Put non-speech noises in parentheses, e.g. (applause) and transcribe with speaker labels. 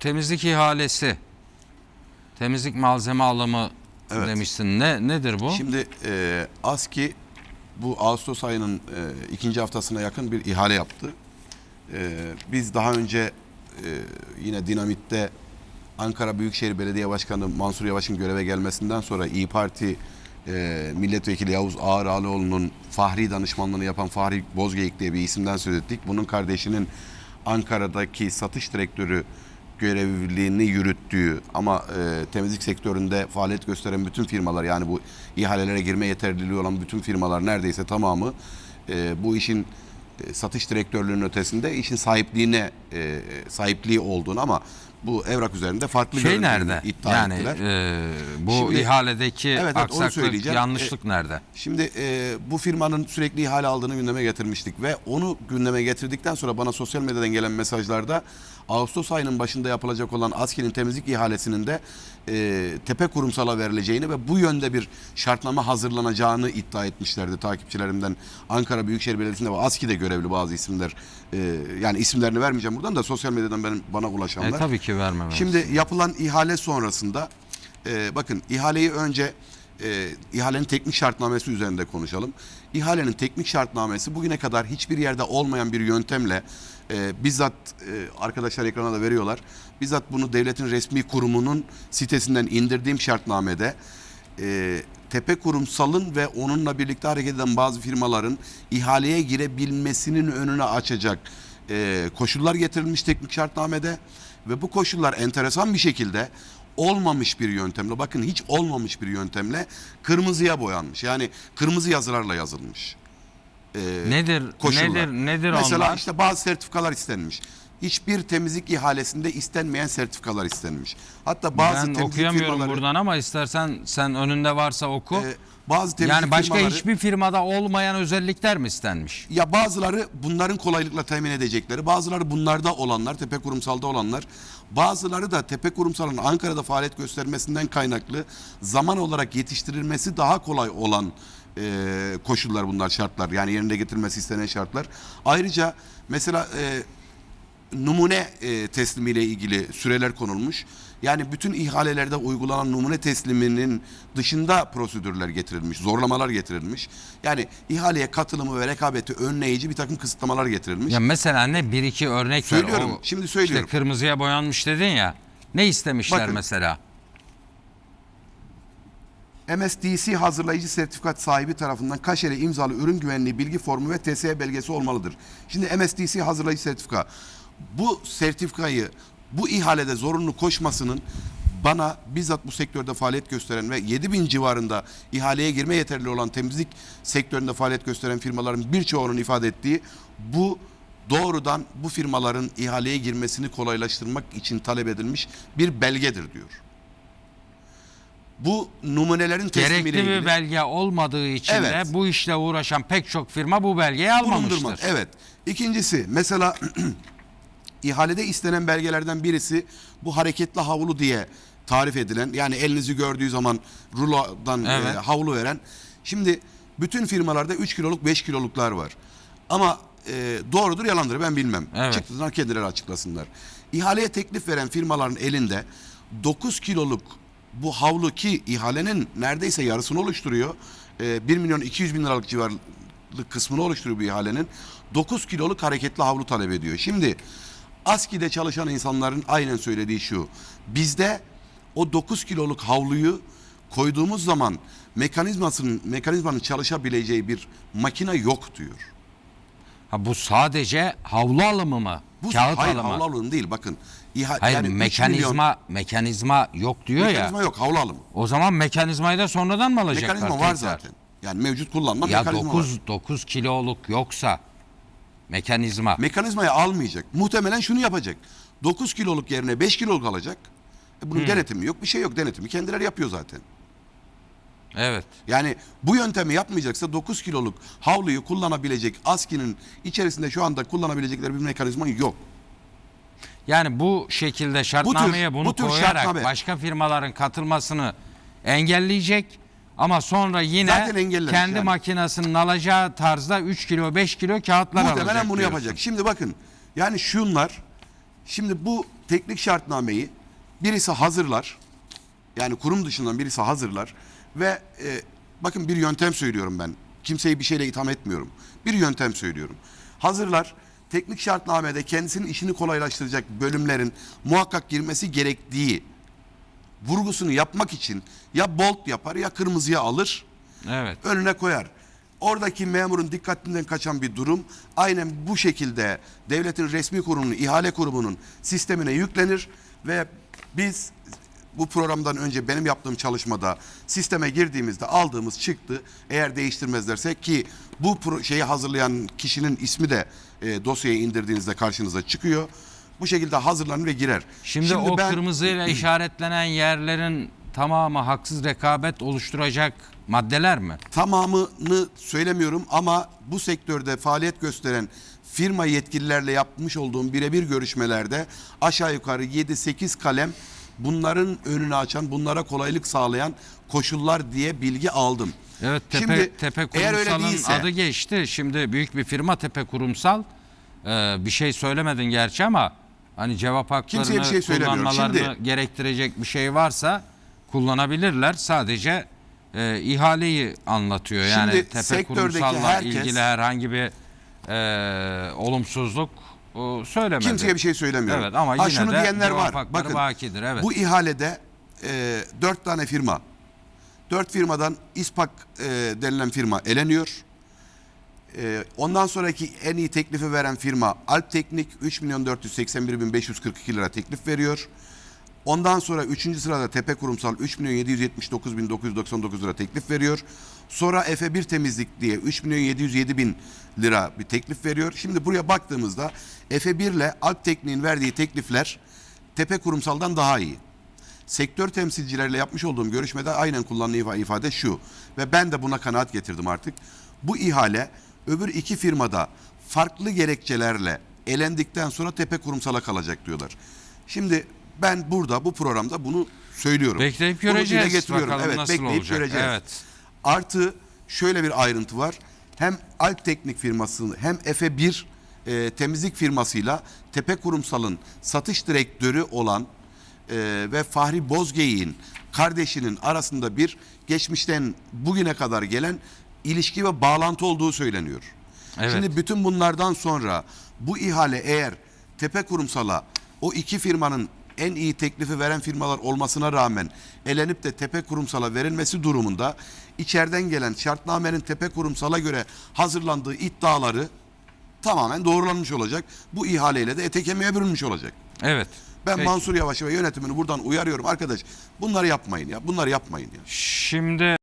Speaker 1: temizlik ihalesi, temizlik malzeme alımı
Speaker 2: Evet.
Speaker 1: demişsin. Ne nedir bu?
Speaker 2: Şimdi e, ASKİ bu Ağustos ayının e, ikinci haftasına yakın bir ihale yaptı. E, biz daha önce e, yine Dinamit'te Ankara Büyükşehir Belediye Başkanı Mansur Yavaş'ın göreve gelmesinden sonra İyi Parti e, Milletvekili Yavuz Ağar Ağaoğlu'nun Fahri danışmanlığını yapan Fahri Bozgeyik diye bir isimden söz ettik. Bunun kardeşinin Ankara'daki satış direktörü görevliliğini yürüttüğü ama e, temizlik sektöründe faaliyet gösteren bütün firmalar yani bu ihalelere girme yeterliliği olan bütün firmalar neredeyse tamamı e, bu işin e, satış direktörlüğünün ötesinde işin sahipliğine e, sahipliği olduğunu ama bu evrak üzerinde farklı
Speaker 1: şey nerede?
Speaker 2: iddia
Speaker 1: yani
Speaker 2: ettiler.
Speaker 1: e, bu
Speaker 2: Şimdi-
Speaker 1: ihaledeki
Speaker 2: Evet, evet,
Speaker 1: aksaklık, yanlışlık nerede?
Speaker 2: Şimdi e, bu firmanın sürekli ihale aldığını gündeme getirmiştik ve onu gündeme getirdikten sonra bana sosyal medyadan gelen mesajlarda Ağustos ayının başında yapılacak olan ASKİ'nin temizlik ihalesinin de e, tepe kurumsala verileceğini ve bu yönde bir şartname hazırlanacağını iddia etmişlerdi takipçilerimden. Ankara Büyükşehir Belediyesi'nde ve ASKİ'de görevli bazı isimler e, yani isimlerini vermeyeceğim buradan da sosyal medyadan benim, bana
Speaker 1: E,
Speaker 2: ulaşanlar.
Speaker 1: tabii ki vermemeli.
Speaker 2: Şimdi yapılan ihale sonrasında e, bakın ihaleyi önce e, ihalenin teknik şartnamesi üzerinde konuşalım. İhalenin teknik şartnamesi bugüne kadar hiçbir yerde olmayan bir yöntemle e, bizzat e, arkadaşlar ekrana da veriyorlar. Bizzat bunu devletin resmi kurumunun sitesinden indirdiğim şartnamede e, tepe kurumsalın ve onunla birlikte hareket eden bazı firmaların ihaleye girebilmesinin önüne açacak e, koşullar getirilmiş teknik şartnamede ve bu koşullar enteresan bir şekilde olmamış bir yöntemle bakın hiç olmamış bir yöntemle kırmızıya boyanmış. Yani kırmızı yazılarla yazılmış. E,
Speaker 1: nedir
Speaker 2: koşullar.
Speaker 1: nedir nedir
Speaker 2: Mesela
Speaker 1: onlar?
Speaker 2: işte bazı sertifikalar istenmiş. Hiçbir temizlik ihalesinde istenmeyen sertifikalar istenmiş. Hatta bazı
Speaker 1: ben
Speaker 2: temizlik
Speaker 1: okuyamıyorum
Speaker 2: firmaları,
Speaker 1: buradan ama istersen sen önünde varsa oku.
Speaker 2: e, bazı temizlik
Speaker 1: yani başka
Speaker 2: firmaları,
Speaker 1: hiçbir firmada olmayan özellikler mi istenmiş?
Speaker 2: Ya bazıları bunların kolaylıkla temin edecekleri, bazıları bunlarda olanlar, tepe kurumsalda olanlar, bazıları da tepe kurumsalın Ankara'da faaliyet göstermesinden kaynaklı zaman olarak yetiştirilmesi daha kolay olan e, koşullar bunlar şartlar. Yani yerine getirilmesi istenen şartlar. Ayrıca mesela e, numune e, teslimiyle ilgili süreler konulmuş. Yani bütün ihalelerde uygulanan numune tesliminin dışında prosedürler getirilmiş, zorlamalar getirilmiş. Yani ihaleye katılımı ve rekabeti önleyici bir takım kısıtlamalar getirilmiş.
Speaker 1: Ya mesela ne bir iki örnek ver.
Speaker 2: Söylüyorum,
Speaker 1: O
Speaker 2: şimdi söylüyorum.
Speaker 1: İşte kırmızıya boyanmış dedin ya. Ne istemişler
Speaker 2: Bakın.
Speaker 1: mesela?
Speaker 2: MSDC hazırlayıcı sertifikat sahibi tarafından kaşeli imzalı ürün güvenliği bilgi formu ve TSE belgesi olmalıdır. Şimdi MSDC hazırlayıcı sertifika bu sertifikayı bu ihalede zorunlu koşmasının bana bizzat bu sektörde faaliyet gösteren ve 7000 civarında ihaleye girme yeterli olan temizlik sektöründe faaliyet gösteren firmaların birçoğunun ifade ettiği bu doğrudan bu firmaların ihaleye girmesini kolaylaştırmak için talep edilmiş bir belgedir diyor. Bu numunelerin teslimiyle
Speaker 1: Gerekli bir belge olmadığı için
Speaker 2: Evet.
Speaker 1: de bu işle uğraşan pek çok firma bu belgeyi almamıştır.
Speaker 2: Evet. İkincisi mesela (clears throat) ihalede istenen belgelerden birisi bu hareketli havlu diye tarif edilen yani elinizi gördüğü zaman rulodan e,
Speaker 1: Evet.
Speaker 2: havlu veren. Şimdi bütün firmalarda 3 kiloluk 5 kiloluklar var. Ama e, doğrudur yalandır ben bilmem.
Speaker 1: Evet.
Speaker 2: Çıktılar kendileri açıklasınlar. İhaleye teklif veren firmaların elinde 9 kiloluk bu havlu ki ihalenin neredeyse yarısını oluşturuyor. E, 1 milyon 200 bin liralık civarlık kısmını oluşturuyor bu ihalenin. 9 kiloluk hareketli havlu talep ediyor. Şimdi ASKİ'de çalışan insanların aynen söylediği şu. Bizde o 9 kiloluk havluyu koyduğumuz zaman mekanizmasının mekanizmanın çalışabileceği bir makine yok diyor.
Speaker 1: Ha, bu sadece havlu alımı mı?
Speaker 2: Bu
Speaker 1: Kağıt
Speaker 2: hayır,
Speaker 1: alımı.
Speaker 2: havlu alımı değil bakın. İha,
Speaker 1: Hayır
Speaker 2: yani
Speaker 1: mekanizma mekanizma yok diyor
Speaker 2: milyon,
Speaker 1: ya.
Speaker 2: mekanizma yok havlu alımı.
Speaker 1: O zaman mekanizmayı da sonradan mı alacaklar?
Speaker 2: Mekanizma var
Speaker 1: tekrar?
Speaker 2: zaten. Yani mevcut kullanma
Speaker 1: Ya
Speaker 2: mekanizma var.
Speaker 1: 9 9 kiloluk yoksa mekanizma.
Speaker 2: Mekanizmayı almayacak. Muhtemelen şunu yapacak. 9 kiloluk yerine 5 kiloluk alacak. E bunun denetimi yok, bir şey yok. Denetimi kendileri yapıyor zaten.
Speaker 1: evet.
Speaker 2: Yani bu yöntemi yapmayacaksa 9 kiloluk havluyu kullanabilecek ASKİ'nin içerisinde şu anda kullanabilecekleri bir mekanizma yok.
Speaker 1: Yani bu şekilde şartnameye bunu
Speaker 2: bu tür
Speaker 1: koyarak
Speaker 2: şartname-
Speaker 1: başka firmaların katılmasını engelleyecek ama sonra yine
Speaker 2: Zaten engellemiş
Speaker 1: kendi
Speaker 2: yani.
Speaker 1: makinesinin alacağı tarzda 3 kilo 5 kilo kağıtlar alacak.
Speaker 2: Muhtemelen bunu
Speaker 1: diyorsun.
Speaker 2: yapacak. Şimdi bakın yani şunlar şimdi bu teknik şartnameyi birisi hazırlar. Yani kurum dışından birisi hazırlar ve e, bakın bir yöntem söylüyorum ben. Kimseyi bir şeyle itham etmiyorum. Bir yöntem söylüyorum. Hazırlar. Teknik şartnamede kendisinin işini kolaylaştıracak bölümlerin muhakkak girmesi gerektiği vurgusunu yapmak için ya bold yapar ya kırmızıya alır
Speaker 1: Evet.
Speaker 2: önüne koyar. Oradaki memurun dikkatinden kaçan bir durum aynen bu şekilde devletin resmi kurumunun, ihale kurumunun sistemine yüklenir ve biz bu programdan önce benim yaptığım çalışmada sisteme girdiğimizde aldığımız çıktı eğer değiştirmezlerse ki bu şeyi hazırlayan kişinin ismi de e, dosyayı indirdiğinizde karşınıza çıkıyor. Bu şekilde hazırlanır ve girer.
Speaker 1: Şimdi, o
Speaker 2: ben-
Speaker 1: kırmızıyla (clears throat) işaretlenen yerlerin tamamı haksız rekabet oluşturacak maddeler mi?
Speaker 2: tamamını söylemiyorum ama bu sektörde faaliyet gösteren firma yetkililerle yapmış olduğum birebir görüşmelerde aşağı yukarı 7-8 kalem bunların önünü açan, bunlara kolaylık sağlayan koşullar diye bilgi aldım.
Speaker 1: Evet Tepe,
Speaker 2: Şimdi
Speaker 1: Tepe Kurumsal'ın
Speaker 2: değilse
Speaker 1: adı geçti. Şimdi büyük bir firma Tepe Kurumsal. Ee, bir şey söylemedin gerçi ama hani cevap haklarını
Speaker 2: Kimseye bir şey söylemiyorum.
Speaker 1: kullanmalarını
Speaker 2: Şimdi-
Speaker 1: gerektirecek bir şey varsa kullanabilirler. Sadece e, ihaleyi anlatıyor. Yani
Speaker 2: Şimdi
Speaker 1: Tepe
Speaker 2: sektördeki
Speaker 1: Kurumsal'la
Speaker 2: herkes-
Speaker 1: ilgili herhangi bir e, olumsuzluk o, söylemedi.
Speaker 2: kimseye bir şey söylemiyorum.
Speaker 1: Evet ama
Speaker 2: Ha,
Speaker 1: yine
Speaker 2: şunu
Speaker 1: de
Speaker 2: diyenler
Speaker 1: cevap
Speaker 2: var.
Speaker 1: hakları
Speaker 2: Bakın
Speaker 1: bakidir. Evet.
Speaker 2: bu ihalede e, dört tane firma, dört firmadan İSPAK e, denilen firma eleniyor. E, ondan sonraki en iyi teklifi veren firma Alp Teknik 3 milyon 481 bin 542 lira teklif veriyor. Ondan sonra 3. sırada Tepe Kurumsal 3 milyon 779 bin 999 lira teklif veriyor. Sonra Efe 1 Temizlik diye 3 milyon 707 bin lira bir teklif veriyor. Şimdi buraya baktığımızda Efe 1 ile Alp Teknik'in verdiği teklifler Tepe Kurumsal'dan daha iyi. Sektör temsilcilerle yapmış olduğum görüşmede aynen kullanılan ifade şu. Ve ben de buna kanaat getirdim artık. Bu ihale öbür iki firmada farklı gerekçelerle elendikten sonra Tepe Kurumsal'a kalacak diyorlar. Şimdi ben burada bu programda bunu söylüyorum.
Speaker 1: Bekleyip
Speaker 2: Bunu
Speaker 1: göreceğiz.
Speaker 2: getiriyorum.
Speaker 1: Bakalım
Speaker 2: evet,
Speaker 1: nasıl
Speaker 2: bekleyip
Speaker 1: olacak.
Speaker 2: göreceğiz.
Speaker 1: Evet.
Speaker 2: Artı şöyle bir ayrıntı var. Hem Alp Teknik firması hem Efe 1 e, temizlik firmasıyla Tepe Kurumsal'ın satış direktörü olan e, ve Fahri Bozgeyik'in kardeşinin arasında bir geçmişten bugüne kadar gelen ilişki ve bağlantı olduğu söyleniyor.
Speaker 1: Evet.
Speaker 2: Şimdi bütün bunlardan sonra bu ihale eğer Tepe Kurumsal'a o iki firmanın en iyi teklifi veren firmalar olmasına rağmen elenip de Tepe Kurumsal'a verilmesi durumunda içeriden gelen şartnamenin Tepe Kurumsal'a göre hazırlandığı iddiaları tamamen doğrulanmış olacak. Bu ihaleyle de ete kemiğe bürünmüş olacak.
Speaker 1: Evet.
Speaker 2: Ben
Speaker 1: Peki.
Speaker 2: Mansur Yavaş ve yönetimini buradan uyarıyorum arkadaş. Bunları yapmayın ya. Bunları yapmayın ya.
Speaker 1: Şimdi